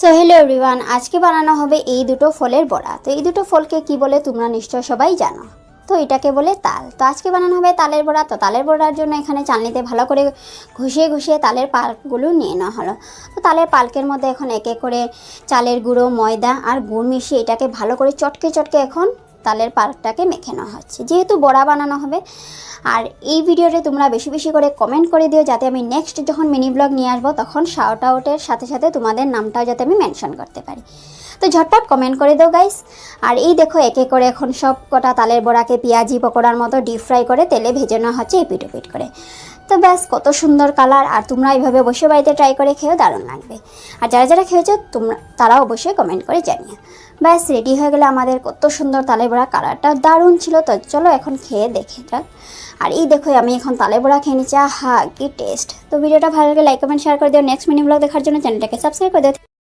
So hello everyone আজকে বানানো হবে এই দুটো ফলের বড়া। তো এই দুটো ফলকে কি বলে তোমরা নিশ্চয় সবাই জানো। তো এটাকে বলে তাল। তো আজকে বানানো হবে তালের বড়া। তো তালের বড়ার জন্য এখানে চালনিতে ভালো করে ঘষিয়ে ঘষিয়ে তালের পালকগুলো নিয়ে নেওয়া হলো। তো তালের পালকের মধ্যে এখন এক এক করে চালের গুঁড়ো, ময়দা আর গুড় মিশিয়ে এটাকে ভালো করে চটকে চটকে এখন তালের পার্কটাকে মেখে নেওয়া হচ্ছে। যেহেতু বড়া বানানো হবে, আর এই ভিডিওতে তোমরা বেশি বেশি করে কমেন্ট করে দিও, যাতে আমি নেক্সট যখন মিনি ব্লগ নিয়ে আসব, তখন শাউট আউটের সাথে সাথে তোমাদের নামটাও যাতে আমি মেনশন করতে পারি। তো ঝটপট কমেন্ট করে দাও গাইস আর এই দেখো, একে করে এখন সব কটা তালের বড়াকে পেঁয়াজি পকোড়ার মতো ডিপ ফ্রাই করে তেলে ভেজে নেওয়া হচ্ছে এপিট ওপিট করে। তো ব্যাস, কত সুন্দর কালার। আর তোমরা এইভাবে বসে বাড়িতে ট্রাই করে খেয়েও দারুণ লাগবে। আর যারা যারা খেয়েছো, তোমরা তারাও অবশ্যই কমেন্ট করে জানিও। ব্যাস রেডি হয়ে গেলে আমাদের কত সুন্দর তালে বড়া কালারটা। দারুণ ছিল তো, চলো এখন খেয়ে দেখে যাক। আর এই দেখো, আমি এখন তালে বড়া খেয়ে নিচ্ছি। হা কি টেস্ট তো ভিডিওটা ভালো লাগে লাইক কমেন্ট শেয়ার করে দিও। নেক্সট মিনি ব্লগ দেখার জন্য চ্যানেলটাকে সাবস্ক্রাইব করে দিও।